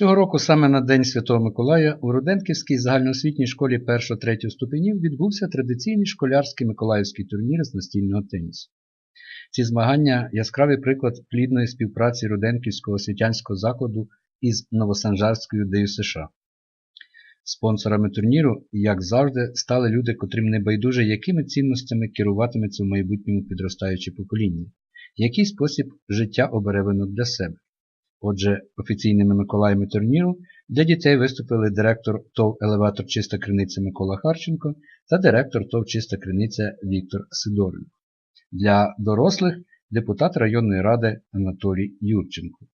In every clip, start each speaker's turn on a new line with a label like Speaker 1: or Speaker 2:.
Speaker 1: Цього року саме на День Святого Миколая у Руденківській загальноосвітній школі 1-3 ступенів відбувся традиційний школярський миколаївський турнір з настільного тенісу. Ці змагання яскравий приклад плідної співпраці Руденківського освітянського закладу із Новосанжарською ДЮСШ. Спонсорами турніру, як завжди, стали люди, котрим не байдуже, якими цінностями керуватиметься в майбутньому підростаюче покоління, який спосіб життя обере воно для себе. Отже, офіційними Миколаями турніру для дітей виступили директор ТОВ Елеватор Чиста Криниця Микола Харченко та директор ТОВ Чиста Криниця Віктор Сидоренко. Для дорослих депутат районної ради Анатолій Юрченко.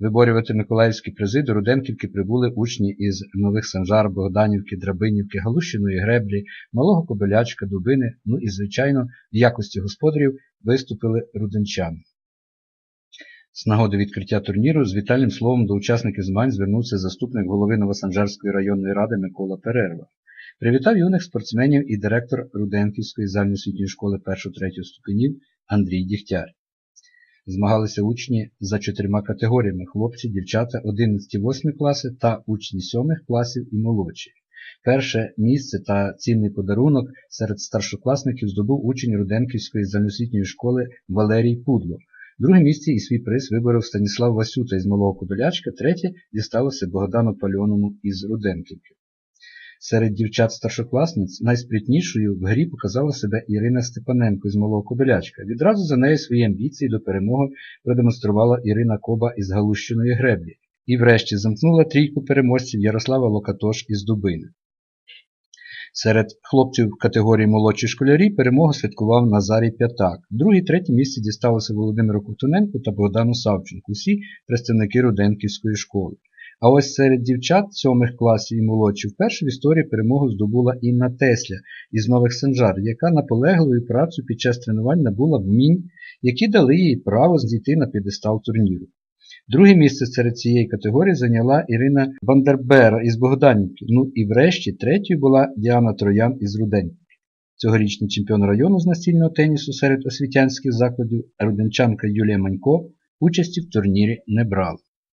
Speaker 1: Виборювати Миколаївські призи до Руденківки прибули учні із Нових Санжар, Богданівки, Драбинівки, Галущиної греблі, Малого Кобилячка, Дубини, ну і, звичайно, в якості господарів виступили руденчани. З нагоди відкриття турніру з вітальним словом до учасників змагань звернувся заступник голови Новосанжарської районної ради Микола Перерва. Привітав юних спортсменів і директор Руденківської загальноосвітньої школи 1-3 ступенів Андрій Дігтяр. Змагалися учні за чотирма категоріями хлопці, дівчата 11-8 класи та учні 7 класів і молодші. Перше місце та цінний подарунок серед старшокласників здобув учень Руденківської загальноосвітньої школи Валерій Пудло. Друге місце і свій приз виборов Станіслав Васюта із Малого Кобилячка, третє дісталося Богдану Пальоному із Руденківки. Серед дівчат-старшокласниць найспритнішою в грі показала себе Ірина Степаненко з Малого Кобилячка. Відразу за нею свої амбіції до перемоги продемонструвала Ірина Коба із Галущиної греблі. І врешті замкнула трійку переможців Ярослава Локатош із Дубини. Серед хлопців категорії молодші школярі перемогу святкував Назарій П'ятак. Друге третє місце дісталося Володимиру Ковтуненку та Богдану Савченку, усі представники Руденківської школи. А ось серед дівчат сьомих класів і молодших вперше в історії перемогу здобула Інна Тесля із Нових Санжар, яка наполегливою працею під час тренувань набула вмінь, які дали їй право зійти на п'єдестал турніру. Друге місце серед цієї категорії зайняла Ірина Вандербера із Богданівки. Ну і врешті третьою була Діана Троян із Руденьки. Цьогорічний чемпіон району з настільного тенісу серед освітянських закладів руденчанка Юлія Манько участі в турнірі не брала.